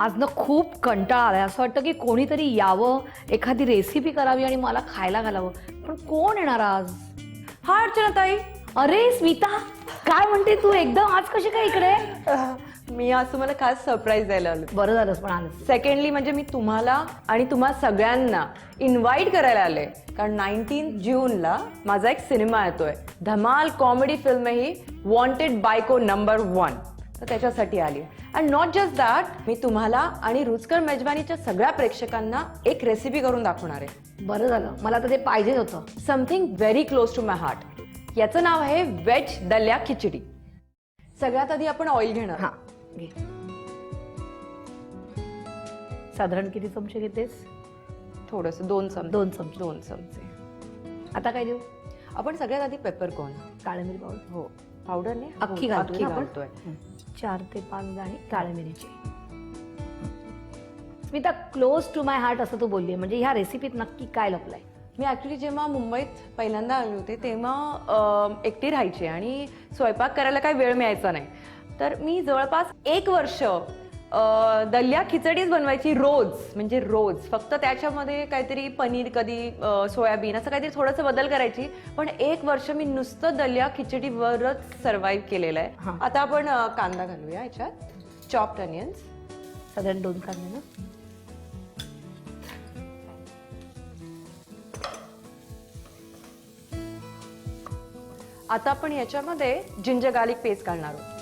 आज ना खूप कंटाळा आलाय. असं वाटतं की कोणीतरी यावं एखादी रेसिपी करावी आणि मला खायला घालावं. पण कोण येणार आज? हा अर्चना ताई. अरे स्मिता काय म्हणते तू? एकदम आज कशी काय इकडे? मी आज तुम्हाला खास सरप्राईज द्यायला आलो बरं झालंस पण आलं सेकंडली म्हणजे मी तुम्हाला आणि तुम्हा सगळ्यांना इन्व्हाइट करायला आले कारण नाईन्टीन जूनला माझा एक सिनेमा येतोय. धमाल कॉमेडी फिल्म ही वॉन्टेड बायको नंबर वन तर त्याच्यासाठी आली. अँड नॉट जस्ट दॅट मी तुम्हाला आणि रुचकर मेजबानीच्या सगळ्या प्रेक्षकांना एक रेसिपी करून दाखवणार आहे. बरं झालं. मला तर ते पाहिजेच होतं. Something very close to my heart याचं नाव आहे वेज दल्या खिचडी. सगळ्यात आधी आपण ऑइल घेणार. हां घे. साधारण किती चमचे घेतेस? थोडस दोन चमचे. दोन चमचे. दोन चमचे. आता काय देऊ? आपण सगळ्यात आधी पेपर कॉर्न काळे मिरी पावडर. हो. पावडरने अख्खी घालतोय. अख्खी ना आपण? घालतोय. चार ते पाच दाणे काळे मिरीचे. Smita close to my heart असं तू बोलली म्हणजे ह्या रेसिपीत नक्की काय लपलंय? मी ऍक्च्युली जेव्हा मुंबईत पहिल्यांदा आले होते तेव्हा अं, एकटी राहायची आणि स्वयंपाक करायला काही वेळ मिळायचा नाही. तर मी जवळपास एक वर्ष दल्या खिचडीच बनवायची रोज म्हणजे रोज. फक्त त्याच्यामध्ये काहीतरी पनीर कधी सोयाबीन असं काहीतरी थोडंसं बदल करायची. पण एक वर्ष मी नुसतं दल्या खिचडीवरच सर्व्हाइव्ह केलेलं. आहे. आता आपण कांदा घालूया याच्यात. चॉप्ड अनियन्स साधारण दोन कांदे ना. आता आपण याच्यामध्ये जिंजर गार्लिक पेस्ट घालणार आहोत.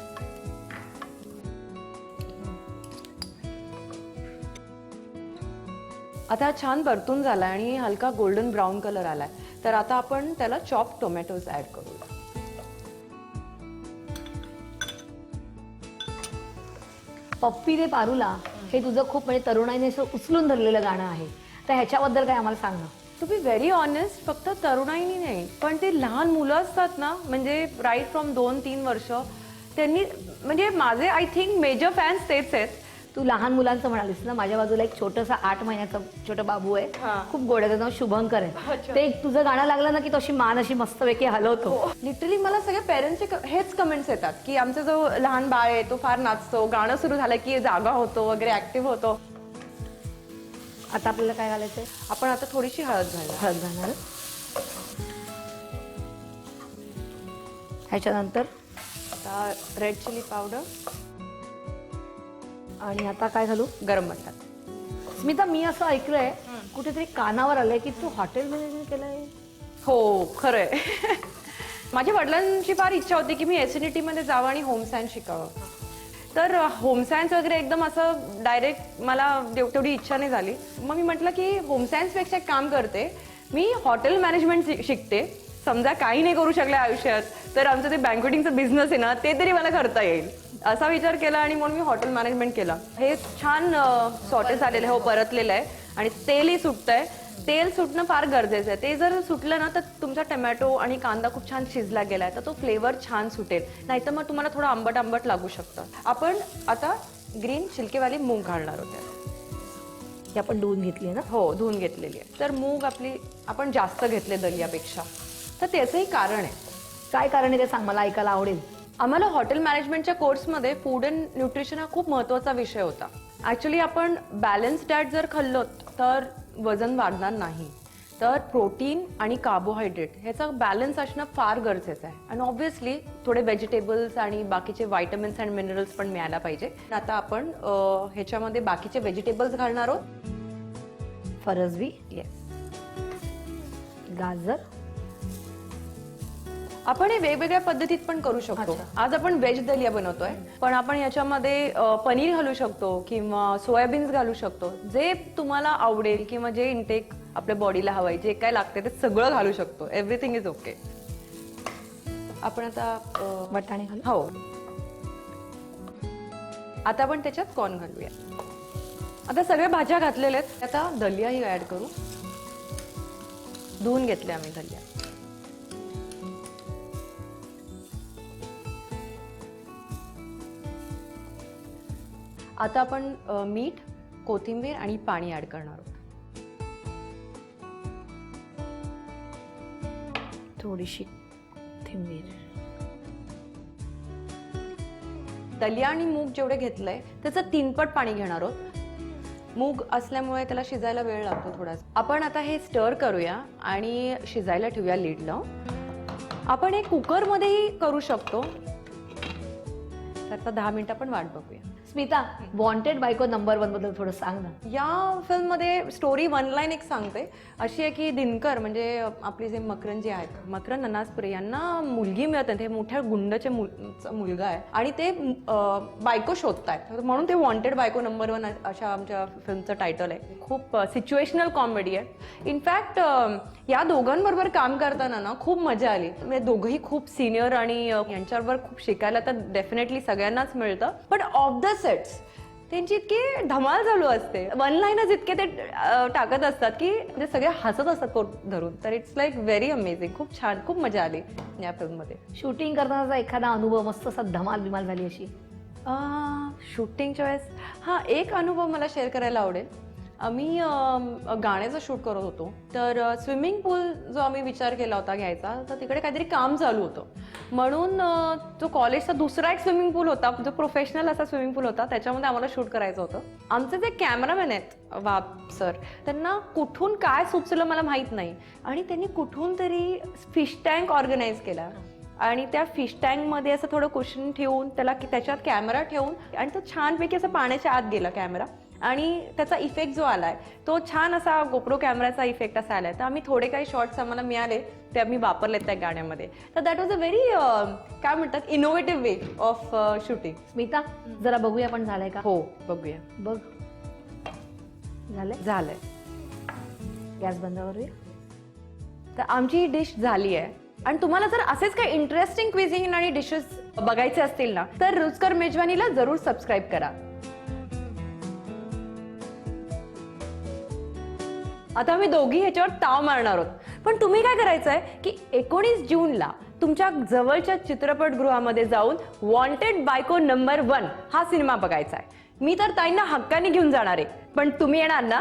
आता हा छान परतून झाला आणि हलका गोल्डन ब्राऊन कलर आलाय. तर आता आपण त्याला चॉप टोमॅटोज ऍड करूया. पप्पी दे पारूला हे तुझं खूप म्हणजे तरुणाईने असं उचलून धरलेलं गाणं आहे. तर ह्याच्याबद्दल काय आम्हाला सांग ना. टू बी व्हेरी ऑनेस्ट फक्त तरुणाईनी नाही पण ते लहान मुलं असतात ना म्हणजे राईट फ्रॉम दोन तीन वर्ष त्यांनी म्हणजे माझे आय थिंक मेजर फॅन्स तेच आहेत. तू लहान मुलांचं म्हणालीस ना माझ्या बाजूला एक छोटंसं आठ महिन्याचा छोटा बाबू आहे. हा. खूप गोड आहे त्याचं नाव शुभंकर आहे. ते तुझं गाणं लागलं ना की तो अशी मान अशी मस्तपैकी हलवतो. लिटरली मला सगळ्या पेरेंट्सचे हेच कमेंट्स येतात की आमचा जो लहान बाळ आहे तो फार नाचतो गाणं सुरू झालं की जागा होतो वगैरे ऍक्टिव्ह होतो. आता आपल्याला काय घालायचंय? आपण आता थोडीशी हळद घालूया. हळद घालणार. ह्याच्यानंतर? आता रेड चिली पावडर आणि आता काय घालू? गरम मसाला. स्मिता मी असं ऐकलंय कुठेतरी कानावर आलंय की तू हॉटेल मॅनेजमेंट केलंय? हो खरंय. माझ्या वडिलांची फार इच्छा होती की मी एसिडिटी मध्ये जावं आणि होम सायन्स शिकावं. तर होम सायन्स वगैरे एकदम असं डायरेक्ट मला देव तेवढी इच्छा नाही झाली. मग मी म्हटलं की होम सायन्सपेक्षा एक काम करते. मी हॉटेल मॅनेजमेंट शिकते. समजा काही नाही करू शकले आयुष्यात तर आमचं ते बँकवेटिंगचं बिझनेस आहे ना ते तरी मला करता येईल. असा विचार केला आणि म्हणून मी हॉटेल मॅनेजमेंट केला. हे छान सॉटे झालेलं आहे हो परतलेलं आहे. आणि तेलही सुटतंय. तेल सुटणं फार गरजेचं आहे. ते जर सुटलं ना तर तुमचा टमॅटो आणि कांदा खूप छान शिजला गेलाय. तर तो फ्लेवर छान सुटेल. नाहीतर मग तुम्हाला थोडं आंबट आंबट लागू शकतं. आपण आता ग्रीन छिलकेवाली मूग घालणार होते. ही आपण धुवून घेतली आहे ना? हो धुवून घेतलेली आहे. तर मूग आपली आपण जास्त घेतले दलियापेक्षा. तर त्याचंही कारण आहे. काय कारण आहे ते सांग? मला ऐकायला आवडेल. आम्हाला हॉटेल मॅनेजमेंटच्या कोर्समध्ये फूड अँड न्यूट्रिशन हा खूप महत्त्वाचा विषय होता. ॲक्च्युली आपण बॅलन्स डाएट जर खाल्लो तर वजन वाढणार नाही. तर प्रोटीन आणि कार्बोहायड्रेट ह्याचा बॅलन्स असणं फार गरजेचं आहे. आणि ऑब्व्हियसली थोडे व्हेजिटेबल्स आणि बाकीचे व्हायटमिन्स अँड मिनरल्स पण मिळायला पाहिजे. आता आपण ह्याच्यामध्ये बाकीचे व्हेजिटेबल्स घालणार आहोत. फरसबी? येस गाजर? आपण हे वेगवेगळ्या पद्धतीत पण करू शकतो. आज आपण व्हेज दलिया बनवतोय. पण आपण याच्यामध्ये पनीर घालू शकतो किंवा सोयाबीन्स घालू शकतो. जे तुम्हाला आवडेल किंवा जे इंटेक आपल्या बॉडीला हवंय जे काय लागते ते सगळं घालू शकतो. एव्हरीथिंग इज ओके आपण आता वाटाणे घालू? हो. आता आपण त्याच्यात कॉर्न घालूया. आता सगळ्या भाज्या घातलेल्या आहेत. आता दलियाही ऍड करू. धुवून घेतले आम्ही दलिया. आता आपण मीठ कोथिंबीर आणि पाणी ऍड करणार आहोत. थोडीशी थिंबीर दलिया आणि मूग जेवढे घेतलंय त्याचं तीनपट पाणी घेणार आहोत. मूग असल्यामुळे त्याला शिजायला वेळ लागतो थोडासा आपण आता हे स्टर करूया आणि शिजायला ठेवूया लीड लावून आपण हे कुकरमध्येही करू शकतो. तर आता दहा मिनिटं आपण वाट बघूया. स्मिता वॉन्टेड बायको नंबर वनबद्दल थोडं सांग ना. या फिल्ममध्ये स्टोरी वन लाईन एक सांगते. अशी आहे की दिनकर म्हणजे आपली जे मकरन जे आहेत मकरन ननासपुरे यांना मुलगी मिळत नाही. ते मोठ्या गुंडचे मुल- मुलगा आहे. आणि ते अं, बायको शोधतायत. म्हणून ते वॉन्टेड बायको नंबर वन अशा आमच्या फिल्मचं टायटल आहे. खूप सिच्युएशनल कॉमेडी आहे. इनफॅक्ट या दोघांबरोबर काम करताना ना खूप मजा आली. म्हणजे दोघंही खूप सिनियर आणि अं, यांच्याबरोबर खूप शिकायला तर डेफिनेटली सगळ्यांनाच मिळतं. पण ऑफ द सेट्स त्यांची इतकी धमाल चालू असते. वन लाईनच इतके ते टाकत असतात की म्हणजे सगळे हसत असतात पोट धरून. तर इट्स लाईक व्हेरी अमेझिंग खूप छान खूप मजा आली या फिल्ममध्ये शूटिंग करतानाचा एखादा अनुभव मस्त असा धमाल बिमाल झाली अशी? शूटिंगच्या वेळेस हां एक अनुभव मला शेअर करायला आवडेल. आम्ही गाण्याचं शूट करत होतो. तर स्विमिंग पूल जो आम्ही विचार केला होता घ्यायचा तर तिकडे काहीतरी काम चालू होतं. म्हणून तो जो कॉलेजचा दुसरा एक स्विमिंग पूल होता जो प्रोफेशनल असा स्विमिंग पूल होता त्याच्यामध्ये आम्हाला शूट करायचं होतं. आमचे जे कॅमेरामॅन आहेत वाप सर त्यांना कुठून काय सुचलं मला माहीत नाही. आणि त्यांनी कुठून तरी फिश टँक ऑर्गनाईज केला. आणि त्या फिश टँकमध्ये असं थोडं कुशन ठेवून त्याला त्याच्यात कॅमेरा ठेवून आणि तो छानपैकी असं पाण्याच्या आत गेला कॅमेरा आणि त्याचा इफेक्ट जो आलाय तो छान असा गोप्रो कॅमेराचा इफेक्ट असा आलाय. तर आम्ही थोडे काही शॉर्ट्स आम्हाला मिळाले. ते आम्ही वापरलेत त्या गाण्यामध्ये. तर दॅट वॉज अ व्हेरी काय म्हणतात innovative way of shooting Smita जरा बघूया पण झालंय का? हो बघूया. बघ. झालंय? झालंय. गॅस बंद करूया? तर आमची ही डिश झाली आहे आणि तुम्हाला जर असेच काही इंटरेस्टिंग क्विझिन आणि डिशेस बघायचे असतील ना तर रुचकर मेजवानीला जरूर सबस्क्राईब करा. आता आम्ही दोघी ह्याच्यावर ताव मारणार आहोत. पण तुम्ही काय करायचं आहे की एकोणीस जूनला तुमच्या जवळच्या चित्रपटगृहामध्ये जाऊन वॉन्टेड बायको नंबर वन हा सिनेमा बघायचा आहे मी तर ताईंना हक्काने घेऊन जाणार आहे पण तुम्ही येणार ना?